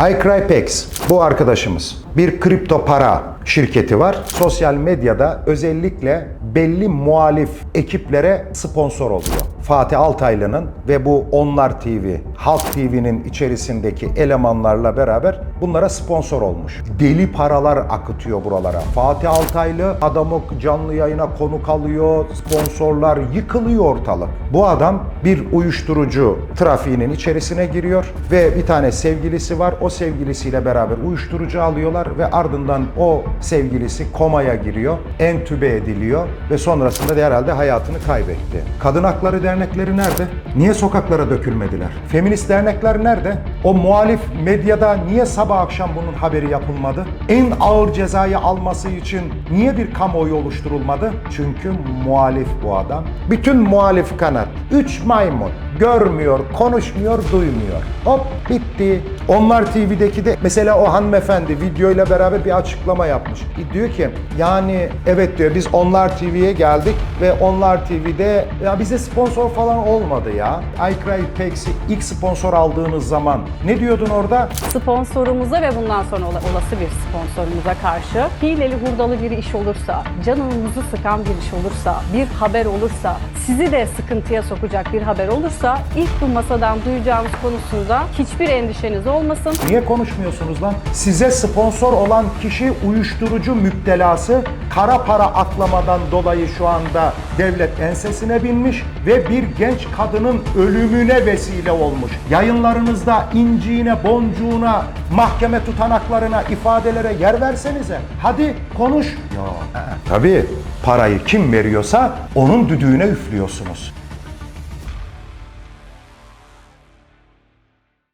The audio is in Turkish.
iCrypex bu arkadaşımız. Bir kripto para şirketi var. Sosyal medyada özellikle belli muhalif ekiplere sponsor oluyor. Fatih Altaylı'nın ve bu Onlar TV, Halk TV'nin içerisindeki elemanlarla beraber bunlara sponsor olmuş. Deli paralar akıtıyor buralara. Fatih Altaylı adamı canlı yayına konuk alıyor, sponsorlar yıkılıyor ortalık. Bu adam bir uyuşturucu trafiğinin içerisine giriyor ve bir tane sevgilisi var. O sevgilisiyle beraber uyuşturucu alıyorlar ve ardından o sevgilisi komaya giriyor, entübe ediliyor ve sonrasında da herhalde hayatını kaybetti. Kadın hakları dernekleri nerede? Niye sokaklara dökülmediler? Feminist dernekler nerede? O muhalif medyada niye sabah akşam bunun haberi yapılmadı? En ağır cezayı alması için niye bir kamuoyu oluşturulmadı? Çünkü muhalif bu adam. Bütün muhalif kanat. Üç maymun. Görmüyor, konuşmuyor, duymuyor. Hop bitti. Onlar TV'deki de mesela o hanımefendi videoyla beraber bir açıklama yapmış. Diyor ki yani evet diyor biz Onlar TV'ye geldik ve Onlar TV'de ya bize sponsor falan olmadı ya. iCrypex'i ilk sponsor aldığınız zaman ne diyordun orada? Sponsorumuza ve bundan sonra ola- olası bir sponsorumuza karşı hileli hurdalı bir iş olursa, canınızı sıkan bir iş olursa, bir haber olursa, sizi de sıkıntıya sokacak bir haber olursa ilk bu masadan duyacağınız konusunda hiçbir endişeniz olmasın. Niye konuşmuyorsunuz lan? Size sponsor olan kişi uyuşturucu müptelası kara para aklamadan dolayı şu anda devlet ensesine binmiş ve bir genç kadının ölümüne vesile olmuş. Yayınlarınızda inciğine, boncuğuna, mahkeme tutanaklarına, ifadelere yer versenize. Hadi konuş. Ya. Tabii parayı kim veriyorsa onun düdüğüne üflüyorsunuz.